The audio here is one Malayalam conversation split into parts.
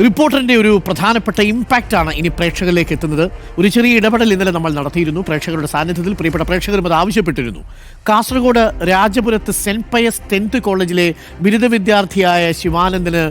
റിപ്പോർട്ടറിന്റെ ഒരു പ്രധാനപ്പെട്ട ഇമ്പാക്റ്റാണ് ഇനി പ്രേക്ഷകരിലേക്ക് എത്തുന്നത്. ഒരു ചെറിയ ഇടപെടൽ ഇന്നലെ നമ്മൾ നടത്തിയിരുന്നു. പ്രേക്ഷകരുടെ സാന്നിധ്യത്തിൽ പ്രിയപ്പെട്ട പ്രേക്ഷകരും അത് ആവശ്യപ്പെട്ടിരുന്നു. കാസർഗോഡ് രാജപുരത്ത് സെന്റ് പയസ് ടെൻത്ത് കോളേജിലെ ബിരുദ വിദ്യാർത്ഥിയായ ശിവാനന്ദന്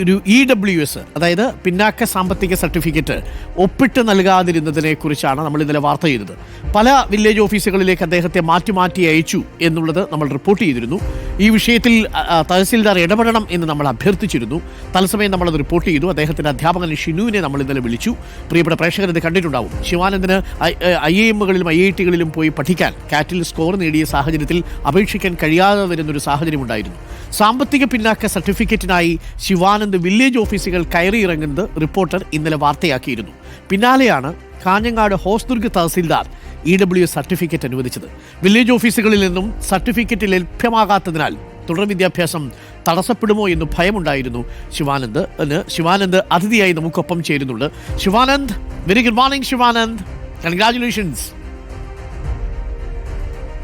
ഒരു ഇ ഡബ്ല്യു എസ് അതായത് പിന്നാക്ക സാമ്പത്തിക സർട്ടിഫിക്കറ്റ് ഒപ്പിട്ട് നൽകാതിരുന്നതിനെ കുറിച്ചാണ് നമ്മൾ ഇന്നലെ വാർത്ത ചെയ്തത്. പല വില്ലേജ് ഓഫീസുകളിലേക്ക് അദ്ദേഹത്തെ മാറ്റി മാറ്റി അയച്ചു എന്നുള്ളത് നമ്മൾ റിപ്പോർട്ട് ചെയ്തിരുന്നു. ഈ വിഷയത്തിൽ തഹസിൽദാർ ഇടപെടണം എന്ന് നമ്മൾ അഭ്യർത്ഥിച്ചിരുന്നു. തത്സമയം നമ്മളത് റിപ്പോർട്ട് ചെയ്തു. അദ്ദേഹത്തിന്റെ അധ്യാപകൻ ഷിനുവിനെ നമ്മൾ ഇന്നലെ വിളിച്ചു. പ്രിയപ്പെട്ട പ്രേക്ഷകർ ഇത് കണ്ടിട്ടുണ്ടാവും. ശിവാനന്ദന് ഐ ഐ എമ്മുകളിലും ഐ ഐ ടികളിലും പോയി പഠിക്കാൻ കാറ്റിൽ സ്കോർ നേടിയ സാഹചര്യത്തിൽ അപേക്ഷിക്കാൻ കഴിയാതെ വരുന്നൊരു സാഹചര്യം ഉണ്ടായിരുന്നു സാമ്പത്തിക പിന്നാക്ക സർട്ടിഫിക്കറ്റിനായി ശിവാനന്ദ് വില്ലേജ് ഓഫീസുകൾ കയറിയിറങ്ങുന്നത് റിപ്പോർട്ടർ ഇന്നലെ വാർത്തയാക്കിയിരുന്നു. പിന്നാലെയാണ് Kanhangad Hosdurg tahsildar E W certificate അനുവദിച്ചത്. വില്ലേജ് ഓഫീസുകളിൽ നിന്നും സർട്ടിഫിക്കറ്റ് ലഭ്യമാകാത്തതിനാൽ തുടർ വിദ്യാഭ്യാസം തടസ്സപ്പെടുമോ എന്ന് ഭയമുണ്ടായിരുന്നു ശിവാനന്ദ്. ശിവാനന്ദ് അതിഥിയായി നമുക്കൊപ്പം ചേരുന്നുണ്ട്. Shivanand very good morning Shivanand. Congratulations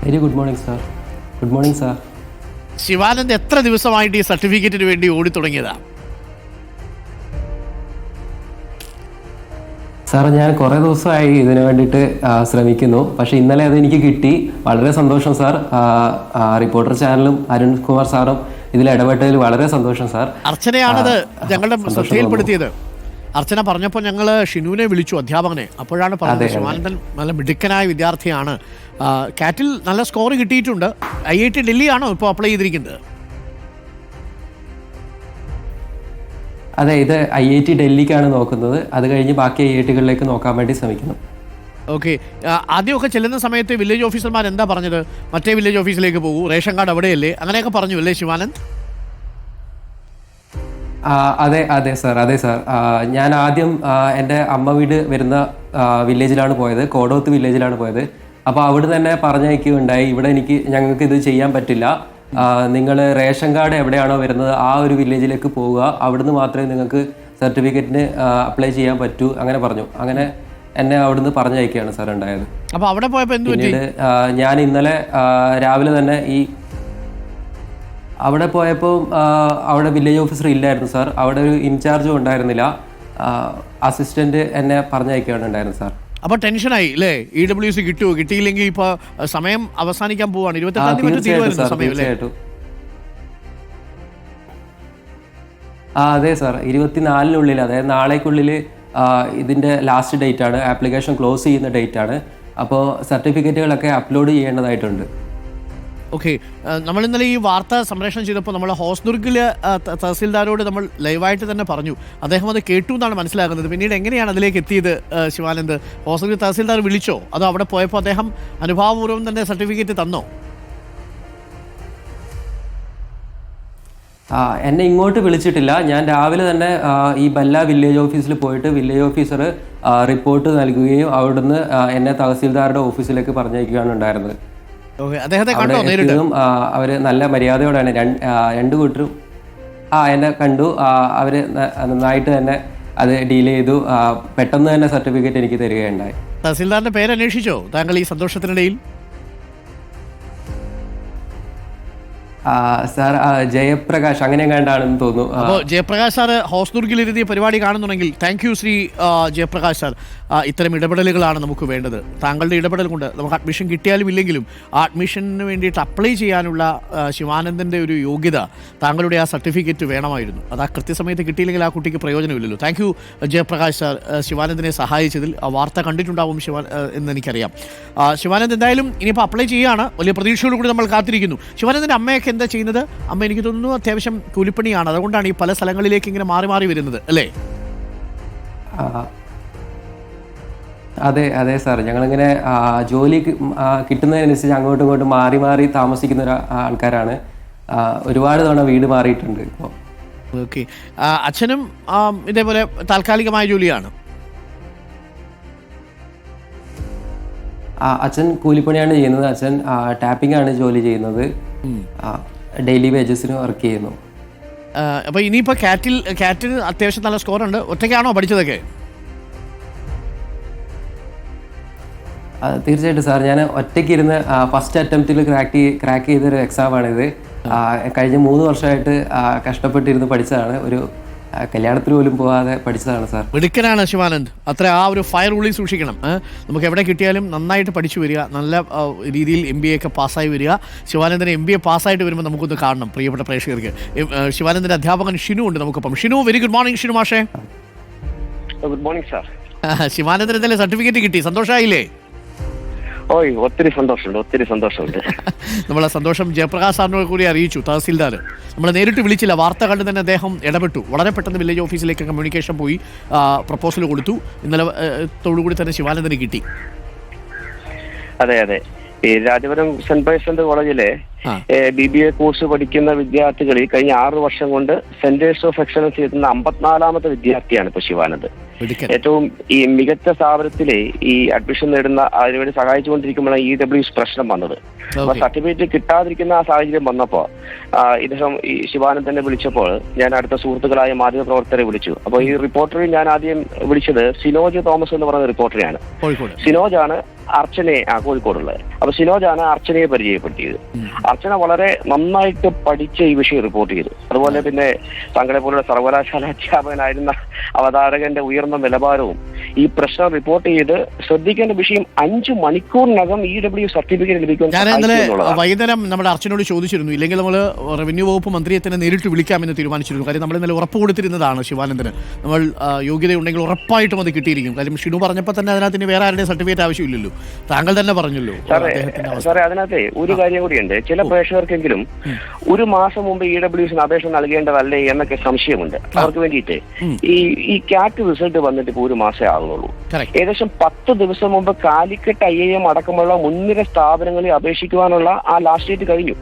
very good morning sir good morning sir Shivanand എത്ര ദിവസമായിട്ട് ഈ സർട്ടിഫിക്കറ്റിന് വേണ്ടി ഓടി തുടങ്ങിയതാ? സാർ ഞാൻ കുറേ ദിവസമായി ഇതിനു വേണ്ടിയിട്ട് ശ്രമിക്കുന്നു. പക്ഷേ ഇന്നലെ അത് എനിക്ക് കിട്ടി. വളരെ സന്തോഷം സാർ. റിപ്പോർട്ടർ ചാനലും അരുൺ കുമാർ സാറും ഇതിൽ ഇടപെട്ടതിൽ വളരെ സന്തോഷം സാർ. അർച്ചനയാണത് ഞങ്ങളുടെ ശ്രദ്ധയിൽപ്പെടുത്തിയത്. അർച്ചന പറഞ്ഞപ്പോൾ ഞങ്ങൾ ഷിനുവിനെ വിളിച്ചു അധ്യാപകനെ. അപ്പോഴാണ് പറഞ്ഞത്. ശിവാനന്ദൻ നല്ല മിടുക്കനായ വിദ്യാർത്ഥിയാണ്. കാറ്റിൽ നല്ല സ്കോർ കിട്ടിയിട്ടുണ്ട്. ഐ ഐ ടി ഡൽഹിയാണോ ഇപ്പോൾ അപ്ലൈ ചെയ്തിരിക്കുന്നത്? അതെ ഇത് ഐ ഐ ടി ഡൽഹിക്കാണ് നോക്കുന്നത്. അത് കഴിഞ്ഞ് ബാക്കി ഐ ഐ ടികളിലേക്ക് നോക്കാൻ വേണ്ടി ശ്രമിക്കുന്നു. ഓക്കെ. ആദ്യമൊക്കെ ചെല്ലുന്ന സമയത്ത് വില്ലേജ് ഓഫീസർമാർ എന്താ പറഞ്ഞത്? മറ്റേ വില്ലേജ് ഓഫീസിലേക്ക് പോകൂ. റേഷൻ കാർഡ് അവിടെയല്ലേ? അങ്ങനെയൊക്കെ പറഞ്ഞു അല്ലേ ശിവാനന്ദ്? അതെ അതെ സാർ അതെ സാർ. ഞാൻ ആദ്യം എന്റെ അമ്മ വീട് വരുന്ന വില്ലേജിലാണ് പോയത്. കോടോത്ത് വില്ലേജിലാണ് പോയത്. അപ്പോൾ അവിടെ തന്നെ പറഞ്ഞയക്കുകയുണ്ടായി. ഇവിടെ എനിക്ക് ഞങ്ങൾക്ക് ഇത് ചെയ്യാൻ പറ്റില്ല. നിങ്ങൾ റേഷൻ കാർഡ് എവിടെയാണോ വരുന്നത് ആ ഒരു വില്ലേജിലേക്ക് പോവുക. അവിടുന്ന് മാത്രമേ നിങ്ങൾക്ക് സർട്ടിഫിക്കറ്റിന് അപ്ലൈ ചെയ്യാൻ പറ്റൂ അങ്ങനെ പറഞ്ഞു. അങ്ങനെ എന്നെ അവിടുന്ന് പറഞ്ഞയക്കുകയാണ് സാർ ഉണ്ടായത്. അപ്പോൾ അവിടെ പോയപ്പോൾ പിന്നീട് ഞാൻ ഇന്നലെ രാവിലെ തന്നെ ഈ അവിടെ പോയപ്പോൾ അവിടെ വില്ലേജ് ഓഫീസർ ഇല്ലായിരുന്നു സാർ. അവിടെ ഒരു ഇൻചാർജും ഉണ്ടായിരുന്നില്ല. അസിസ്റ്റന്റ് എന്നെ പറഞ്ഞയക്കുകയാണ് ഉണ്ടായിരുന്നത് സാർ. അപ്പോൾ ടെൻഷനായി അല്ലേ ഇ ഡബ്ല്യു സി കിട്ടുമോ കിട്ടിയില്ലെങ്കിൽ ഇപ്പോൾ സമയം അവസാനിക്കാൻ പോവാണ്. ഇരുപത്തെട്ടാം തീയതി സമയം അല്ലേ ആ അതെ സാർ ഇരുപത്തിനാലിനുള്ളിൽ അതായത് നാളേക്കുള്ളിൽ ഇതിന്റെ ഇതിന്റെ ലാസ്റ്റ് ഡേറ്റ് ആണ് ആപ്ലിക്കേഷൻ ക്ലോസ് ചെയ്യുന്ന ഡേറ്റ് ആണ് അപ്പോൾ സർട്ടിഫിക്കറ്റുകളൊക്കെ അപ്ലോഡ് ചെയ്യേണ്ടതായിട്ടുണ്ട്. ഓക്കെ നമ്മൾ ഇന്നലെ ഈ വാർത്ത സംപ്രേഷണം ചെയ്തപ്പോൾ നമ്മൾ ഹോസ്ദുർഗിലെ തഹസിൽദാരോട് നമ്മൾ ലൈവായിട്ട് തന്നെ പറഞ്ഞു. അദ്ദേഹം അത് കേട്ടു എന്നാണ് മനസ്സിലാകുന്നത്. പിന്നീട് എങ്ങനെയാണ് അതിലേക്ക് എത്തിയത് ശിവാനന്ദ്? ഹോസ്ദുർഗ് തഹസിൽദാർ വിളിച്ചോ? അതോ അവിടെ പോയപ്പോൾ അദ്ദേഹം അനുഭാവപൂർവം തന്നെ സർട്ടിഫിക്കറ്റ് തന്നോ? എന്നെ ഇങ്ങോട്ട് വിളിച്ചിട്ടില്ല. ഞാൻ രാവിലെ തന്നെ ഈ ബല്ല വില്ലേജ് ഓഫീസിൽ പോയിട്ട് വില്ലേജ് ഓഫീസർ റിപ്പോർട്ട് നൽകുകയും അവിടുന്ന് എന്നെ തഹസീൽദാരുടെ ഓഫീസിലേക്ക് പറഞ്ഞയക്കുകയാണ് ഉണ്ടായിരുന്നത്. അവർ നല്ല മര്യാദയോടെയാണ്. രണ്ടു കൂട്ടരും. ആ എന്നെ കണ്ടു. അവർ നന്നായിട്ട് തന്നെ അത് ഡീൽ ചെയ്തു. പെട്ടെന്ന് തന്നെ സർട്ടിഫിക്കറ്റ് എനിക്ക് തരികയുണ്ടായി. തഹസിൽദാറിന്റെ പേര് അന്വേഷിച്ചോ? താങ്കൾ ഈ സന്തോഷത്തിനിടയിൽ? സാർ ജയപ്രകാശ് അങ്ങനെ കണ്ടാണെന്ന് തോന്നുന്നു. അപ്പോൾ ജയപ്രകാശ് സാർ ഹോസ്ദുർഗിൽ ഇരുന്ന് പരിപാടി കാണുന്നുണ്ടെങ്കിൽ thank you Shri Jayaprakash sir. ഇത്തരം ഇടപെടലുകളാണ് നമുക്ക് വേണ്ടത്. താങ്കളുടെ ഇടപെടൽ കൊണ്ട് നമുക്ക് അഡ്മിഷൻ കിട്ടിയാലും ഇല്ലെങ്കിലും ആ അഡ്മിഷന് വേണ്ടിയിട്ട് അപ്ലൈ ചെയ്യാനുള്ള ശിവാനന്ദന്റെ ഒരു യോഗ്യത താങ്കളുടെ ആ സർട്ടിഫിക്കറ്റ് വേണമായിരുന്നു. അത് ആ കൃത്യസമയത്ത് കിട്ടിയില്ലെങ്കിൽ ആ കുട്ടിക്ക് പ്രയോജനമില്ലല്ലോ. Thank you Jayaprakash sir. ശിവാനന്ദനെ സഹായിച്ചതിൽ ആ വാർത്ത കണ്ടിട്ടുണ്ടാവും ശിവാ എന്ന് എനിക്കറിയാം. ശിവാനന്ദ് എന്തായാലും ഇനിയിപ്പോൾ അപ്ലൈ ചെയ്യുകയാണ് വലിയ പ്രതീക്ഷയോടുകൂടി നമ്മൾ കാത്തിരിക്കുന്നു. ശിവാനന്ദന്റെ അമ്മയൊക്കെ എന്താ ചെയ്യുന്നത്? അമ്മ എനിക്ക് തോന്നുന്നു അത്യാവശ്യം കൂലിപ്പണിയാണ്. അതുകൊണ്ടാണ് ഈ പല സ്ഥലങ്ങളിലേക്ക് ഇങ്ങനെ മാറി മാറി വരുന്നത് അല്ലേ? അതെ അതെ സാർ. ഞങ്ങളിങ്ങനെ ജോലി കിട്ടുന്നതിനനുസരിച്ച് അങ്ങോട്ടും ഇങ്ങോട്ടും മാറി മാറി താമസിക്കുന്ന ഒരു ആൾക്കാരാണ്. ഒരുപാട് തവണ വീട് മാറിയിട്ടുണ്ട് ഇപ്പോൾ ഓക്കെ. അച്ഛനും ഇതേപോലെ താൽക്കാലികമായ ജോലിയാണ്? അച്ഛൻ കൂലിപ്പണിയാണ് ചെയ്യുന്നത്. അച്ഛൻ ടാപ്പിംഗ് ആണ് ജോലി ചെയ്യുന്നത്. ഡെയിലി വേജസിന് വർക്ക് ചെയ്യുന്നു. അപ്പോൾ ഇനിയിപ്പോൾ കാറ്റിൽ കാറ്റിന് അത്യാവശ്യം നല്ല സ്കോർ ഉണ്ട്. ഒറ്റയ്ക്കാണോ പഠിച്ചതൊക്കെ? തീർച്ചയായിട്ടും സാർ. ഞാൻ ഒറ്റയ്ക്ക് ഇരുന്ന് ഫസ്റ്റ് അറ്റംപ്റ്റിൽ ക്രാക്ക് ക്രാക്ക് ചെയ്തൊരു എക്സാമാണിത് കഴിഞ്ഞ മൂന്ന് വർഷമായിട്ട് കഷ്ടപ്പെട്ടിരുന്ന് പഠിച്ചതാണ്. ഒരു കല്യാണത്തിന് പോലും പോവാതെ പഠിച്ചതാണ് സാർ. മിടുക്കനാണ് ശിവാനന്ദ്. അത്ര ആ ഒരു ഫയർ ഉള്ളിൽ സൂക്ഷിക്കണം. നമുക്ക് എവിടെ കിട്ടിയാലും നന്നായിട്ട് പഠിച്ചു വരിക നല്ല രീതിയിൽ എം ബി എ ഒക്കെ പാസ്സായി വരിക. ശിവാനന്ദന് എം ബി എ പാസ്സായിട്ട് വരുമ്പോൾ നമുക്കൊന്ന് കാണണം പ്രിയപ്പെട്ട പ്രേക്ഷകർക്ക്. ശിവാനന്ദന്റെ അധ്യാപകൻ ഷിനു ഉണ്ട് നമുക്കൊപ്പം Shinu very good morning Shinu മാഷേ. ഗുഡ് മോർണിംഗ് സാർ ശിവാനന്ദന് എന്തായാലും സർട്ടിഫിക്കറ്റ് കിട്ടി. സന്തോഷമായില്ലേ ഓയ് ഒത്തിരി സന്തോഷമുണ്ട് ഒത്തിരി സന്തോഷമുണ്ട്. നമ്മളെ സന്തോഷം ജയപ്രകാശ് സാറിനോട് കൂടി അറിയിച്ചു തഹസിൽദാർ നമ്മൾ നേരിട്ട് വിളിച്ചില്ല വാർത്ത കണ്ട് തന്നെ അദ്ദേഹം ഇടപെട്ടു. വളരെ പെട്ടെന്ന് വില്ലേജ് ഓഫീസിലേക്ക് കമ്മ്യൂണിക്കേഷൻ പോയി പ്രപ്പോസൽ കൊടുത്തു. ഇന്നലെ തോടുകൂടി തന്നെ ശിവാനന്ദന് കിട്ടി. അതെ അതെ. ഈ രാജപുരം സെന്റ് പൈസന്റ് കോളേജിലെ. ബി ബി എ കോഴ്സ് പഠിക്കുന്ന വിദ്യാർത്ഥികളിൽ കഴിഞ്ഞ ആറു വർഷം കൊണ്ട് സെന്റേഴ്സ് ഓഫ് എക്സലൻസ് എത്തുന്ന അമ്പത്തിനാലാമത്തെ വിദ്യാർത്ഥിയാണ് ഇപ്പൊ ശിവാനന്ദ്. ഏറ്റവും ഈ മികച്ച സ്ഥാപനത്തിലെ ഈ അഡ്മിഷൻ നേടുന്ന അതിനുവേണ്ടി സഹായിച്ചുകൊണ്ടിരിക്കുമ്പോഴാണ് ഇ ഡബ്ല്യു പ്രശ്നം വന്നത്. അപ്പൊ സർട്ടിഫിക്കറ്റ് കിട്ടാതിരിക്കുന്ന ആ സാഹചര്യം വന്നപ്പോ ഇദ്ദേഹം ഈ ശിവാനന്ദനെ വിളിച്ചപ്പോൾ ഞാൻ അടുത്ത സുഹൃത്തുക്കളായ മാധ്യമ പ്രവർത്തകരെ വിളിച്ചു. അപ്പോൾ ഈ റിപ്പോർട്ടറിൽ ഞാൻ ആദ്യം വിളിച്ചത് സിനോജ് തോമസ് എന്ന് പറയുന്ന റിപ്പോർട്ടറിയാണ്. സിനോജ് സിനോജാണ് അർച്ചനെ ആ കോഴിക്കോടുള്ളത്. അപ്പൊ സിനോജാണ് അർച്ചനയെ പരിചയപ്പെടുത്തിയത്. അർച്ചന വളരെ നന്നായിട്ട് പഠിച്ച ഈ വിഷയം റിപ്പോർട്ട് ചെയ്തു. അതുപോലെ പിന്നെ താങ്കളെ പോലുള്ള സർവകലാശാല അധ്യാപകനായിരുന്ന അവതാരകന്റെ ഉയർന്ന നിലവാരവും ഈ പ്രശ്നം റിപ്പോർട്ട് ചെയ്ത് ശ്രദ്ധിക്കേണ്ട വിഷയം അഞ്ചു മണിക്കൂറിനകം ഇ ഡബ്ല്യു സർട്ടിഫിക്കറ്റ് ലഭിക്കും വൈകുന്നേരം നമ്മുടെ അർച്ചനോട് ചോദിച്ചിരുന്നു. ഇല്ലെങ്കിൽ നമ്മൾ റവന്യൂ വകുപ്പ് മന്ത്രിയെ തന്നെ നേരിട്ട് വിളിക്കാമെന്ന് തീരുമാനിച്ചിരുന്നു. കാര്യം നമ്മൾ ഇന്നലെ ഉറപ്പ് കൊടുത്തിരുന്നതാണ് ശിവാനന്ദന്. നമ്മൾ യോഗ്യത യോഗ്യതയുണ്ടെങ്കിൽ ഉറപ്പായിട്ടും അത് കിട്ടിയിരിക്കും. കാര്യം ഷിനു പറഞ്ഞപ്പോൾ തന്നെ അതിനകത്ത് വേറെ ആരുടെയും സർട്ടിഫിക്കറ്റ് ആവശ്യമില്ലല്ലോ. താങ്കൾ തന്നെ പറഞ്ഞല്ലോ. സാറേ സാറേ അതിനകത്ത് ഒരു കാര്യം കൂടിയുണ്ട്. ചില പ്രേക്ഷകർക്കെങ്കിലും ഒരു മാസം മുമ്പ് ഇ ഡബ്ല്യുസിന് അപേക്ഷ നൽകേണ്ടതല്ലേ എന്നൊക്കെ സംശയമുണ്ട്. അവർക്ക് വേണ്ടിയിട്ട്. ഈ ഈ ക്യാറ്റ് റിസൾട്ട് വന്നിട്ട് ഇപ്പോൾ ഒരു മാസമേ ആകുന്നുള്ളൂ ഏകദേശം പത്ത് ദിവസം മുമ്പ് കാലിക്കറ്റ് ഐ എം അടക്കമുള്ള മുൻനിര സ്ഥാപനങ്ങളിൽ അപേക്ഷിക്കുവാനുള്ള ആ ലാസ്റ്റ് ഡേറ്റ് കഴിഞ്ഞു.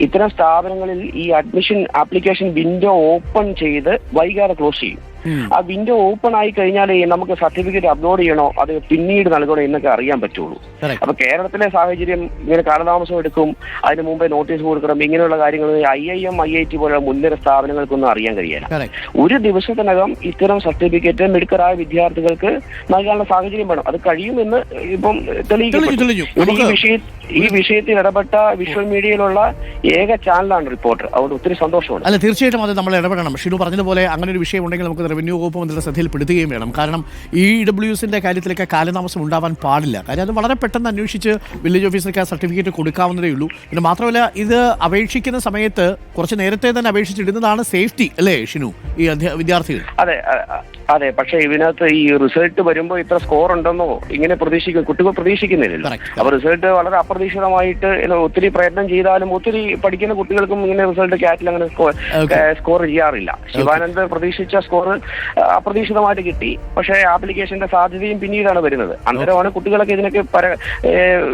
ഇത്തരം സ്ഥാപനങ്ങളിൽ ഈ അഡ്മിഷൻ ആപ്ലിക്കേഷൻ വിൻഡോ ഓപ്പൺ ചെയ്ത് വൈകാതെ ക്ലോസ് ചെയ്യും. ആ വിൻഡോ ഓപ്പൺ ആയി കഴിഞ്ഞാൽ നമുക്ക് സർട്ടിഫിക്കറ്റ് അപ്ലോഡ് ചെയ്യണോ? അത് പിന്നീട് നൽകണോ എന്നൊക്കെ അറിയാൻ പറ്റുള്ളൂ. അപ്പൊ കേരളത്തിലെ സാഹചര്യം ഇങ്ങനെ കാലതാമസം എടുക്കും അതിന് മുമ്പേ നോട്ടീസ് കൊടുക്കണം ഇങ്ങനെയുള്ള കാര്യങ്ങൾ I I M I I T പോലുള്ള മുൻനിര സ്ഥാപനങ്ങൾക്കൊന്നും അറിയാൻ കഴിയില്ല ഒരു ദിവസത്തിനകം ഇത്തരം സർട്ടിഫിക്കറ്റ് മിടുക്കരായ വിദ്യാർത്ഥികൾക്ക് നൽകാനുള്ള സാഹചര്യം വേണം. അത് കഴിയുമെന്ന് ഇപ്പം ഇവിടെ ഈ വിഷയ ഈ വിഷയത്തിൽ ഇടപെട്ട വിഷ്വൽ മീഡിയയിലുള്ള ഏക ചാനലാണ് റിപ്പോർട്ടർ. അതുകൊണ്ട് ഒത്തിരി സന്തോഷമുണ്ട്. അല്ല തീർച്ചയായിട്ടും അത് നമ്മൾ ഇടപെടണം. ഷിനു പറഞ്ഞതുപോലെ അങ്ങനെ ഒരു വിഷയം ഉണ്ടെങ്കിൽ നമുക്ക് റവന്യൂ വകുപ്പ് മന്ത്രിയുടെ ശ്രദ്ധയിൽപ്പെടുത്തുകയും വേണം. കാരണം ഈ ഡബ്ല്യു എസിന്റെ കാര്യത്തിലൊക്കെ കാലതാമസം ഉണ്ടാവാൻ പാടില്ല. കാര്യം അത് വളരെ പെട്ടെന്ന് അന്വേഷിച്ച് വില്ലേജ് ഓഫീസർക്ക് ആ സർട്ടിഫിക്കറ്റ് കൊടുക്കാവുന്നതേ ഉള്ളൂ. പിന്നെ മാത്രമല്ല ഇത് അപേക്ഷിക്കുന്ന സമയത്ത് കുറച്ച് നേരത്തെ തന്നെ അപേക്ഷിച്ചിടുന്നതാണ് സേഫ്റ്റി അല്ലേ ഷിനു? ഈ വിദ്യാർത്ഥികൾ. അതെ അതെ പക്ഷേ ഇതിനകത്ത് ഈ റിസൾട്ട് വരുമ്പോൾ ഇത്ര സ്കോർ ഉണ്ടെന്നോ ഇങ്ങനെ പ്രതീക്ഷിക്കും കുട്ടികൾ പ്രതീക്ഷിക്കുന്നില്ലല്ലോ. അപ്പൊ റിസൾട്ട് വളരെ അപ്രതീക്ഷിതമായിട്ട് ഒത്തിരി പ്രയത്നം ചെയ്താലും ഒത്തിരി പഠിക്കുന്ന കുട്ടികൾക്കും ഇങ്ങനെ റിസൾട്ട് ക്യാറ്റിൽ അങ്ങനെ സ്കോർ ചെയ്യാറില്ല. ശിവാനന്ദ് പ്രതീക്ഷിച്ച സ്കോർ അപ്രതീക്ഷിതമായിട്ട് കിട്ടി. പക്ഷേ ആപ്ലിക്കേഷന്റെ സാധ്യതയും പിന്നീടാണ് വരുന്നത്. അന്നേരമാണ് കുട്ടികളൊക്കെ ഇതിനൊക്കെ പര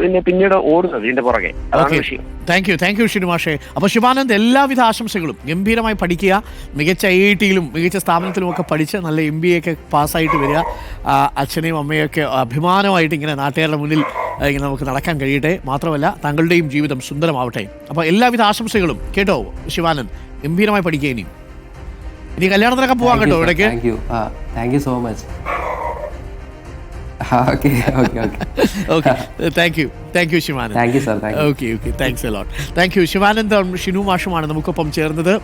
പിന്നെ പിന്നീട് ഓടുന്നത് ഇതിന്റെ പുറകെ. അതാണ് വിഷയം. താങ്ക് യു താങ്ക് യു അപ്പൊ അപ്പോൾ ശിവാനന്ദ് എല്ലാവിധ ആശംസകളും ഗംഭീരമായി പഠിക്കുക. മികച്ച ഐ ഐ ടിയിലും മികച്ച സ്ഥാപനത്തിലും ഒക്കെ പഠിച്ച് നല്ല എം ബി എ ഒക്കെ പാസ്സായിട്ട് വരിക. അച്ഛനെയും അമ്മയൊക്കെ അഭിമാനമായിട്ട് ഇങ്ങനെ നാട്ടുകാരുടെ മുന്നിൽ ഇങ്ങനെ നമുക്ക് നടക്കാൻ കഴിയട്ടെ. മാത്രമല്ല താങ്കളുടെയും ജീവിതം സുന്ദരമാവട്ടെ. അപ്പോൾ എല്ലാവിധ ആശംസകളും കേട്ടോ ശിവാനന്ദ്. ഗംഭീരമായി പഠിക്കുക ഇനിയും. ഇനി കല്യാണത്തിനൊക്കെ പോകാൻ കേട്ടോ ഇടയ്ക്ക് thank you so much okay okay thank you thank you Shivanand. Okay okay thanks a lot thank you Shivanand Shinu മാഷുമാണ് നമുക്കൊപ്പം ചേർന്നത്.